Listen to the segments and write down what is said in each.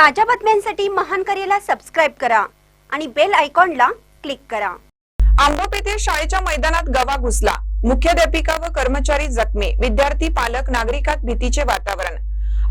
ताज्या बातम्यांसाठी महान करेला सबस्क्राईब करा आणि बेल आयकॉनला क्लिक करा. आंबोप येथे शाळेच्या मैदानात गवा घुसला. मुख्याध्यापिका व कर्मचारी जखमी. विद्यार्थी पालक नागरिकात भीतीचे वातावरण.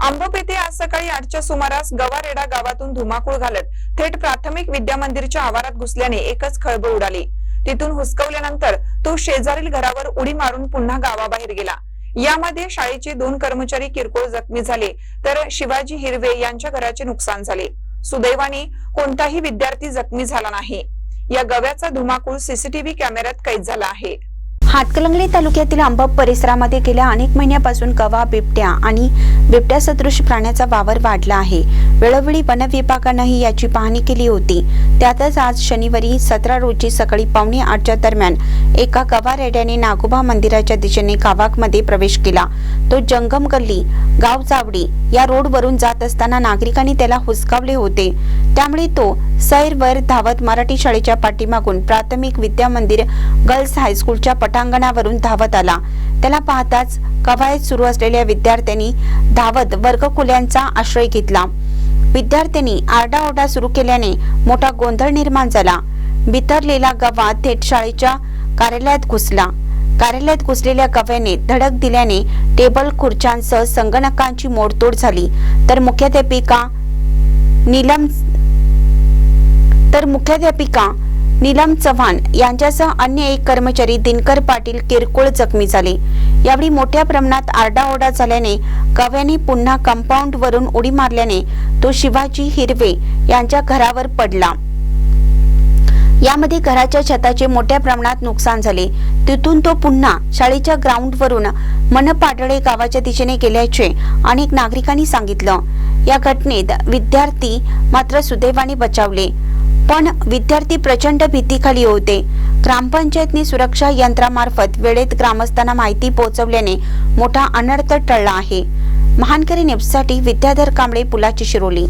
आंबोप येथे आज सकाळी आठच्या सुमारास गवारेडा गावातून धुमाकूळ घालत थेट प्राथमिक विद्या मंदिरच्या आवारात घुसल्याने एकच खळबळ उडाली. तिथून हुसकवल्यानंतर तो शेजारील घरावर उडी मारून पुन्हा गावाबाहेर गेला. यामध्ये शाळेचे दोन कर्मचारी किरकोळ जखमी झाले तर शिवाजी हिरवे यांच्या घराचे नुकसान झाले. सुदैवाने कोणताही विद्यार्थी जखमी झाला नाही. या गव्याचा धुमाकूळ सीसीटीव्ही कॅमेऱ्यात कैद झाला आहे. हातकलंगले तालुक्यातील आंबप परिसरामध्ये गेल्या अनेक महिन्यापासून गवा बिबट्या आणि बिबट्या सदृश प्राण्याचा वावर वाढला आहे. वेळोवेळी वन विभागानंही याची पाहणी केली होती. त्यातच आज शनिवारी सतरा रोजी सकाळी पावणे आठच्या दरम्यान एका गवा रेड्याने नागोबा मंदिराच्या दिशेने कावाकमध्ये प्रवेश केला. तो जंगम गल्ली गाव चावडी या रोडवरून जात असताना नागरिकांनी त्याला हुसकावले होते. त्यामुळे तो सैरवर धावत मराठी शाळेच्या पाठीमागून प्राथमिक विद्या मंदिर गर्ल्स हायस्कूलच्या पटांगणावरून धावत आला. त्याला पाहताच कवायत सुरू असलेल्या विद्यार्थ्यांनी धावत वर्गखोल्यांचा आश्रय घेतला. विद्यार्थ्यांनी आरडाओरडा सुरू केल्याने मोठा गोंधळ निर्माण झाला. बितरलेला गवा थेट शाळेच्या कार्यालयात घुसला. कार्यालयात घुसलेल्या गव्याने धडक दिल्याने टेबल खुर्च्यांसह संगणकांची मोडतोड झाली. तर मुख्याध्यापिका नीलम तर मुख्याध्यापिका नीलम चव्हाण यांच्यासह अन्य एक कर्मचारी दिनकर पाटील किरकोळ जखमी झाले. यावेळी मोठ्या प्रमाणात आरडाओरडा झाल्याने कव्याने पुन्हा कंपाऊंड वरून उडी मारल्याने तो शिवाजी हिरवे यांच्या घरावर पडला. यामध्ये घराच्या छताचे मोठ्या प्रमाणात नुकसान झाले. तिथून तो पुन्हा शाळेच्या ग्राउंडवरून मनपाडळे गावाच्या दिशेने गेल्याचे अनेक नागरिकांनी सांगितलं. या घटनेत विद्यार्थी मात्र सुदैवाने बचावले. पण विद्यार्थी प्रचंड भीतीखाली होते. ग्रामपंचायतने सुरक्षा यंत्रामार्फत वेळेत ग्रामस्थांना माहिती पोहोचवल्याने मोठा अनर्थ टळला आहे. महानकरी नेप्ससाठी विद्याधर कांबळे पुलाची शिरोली.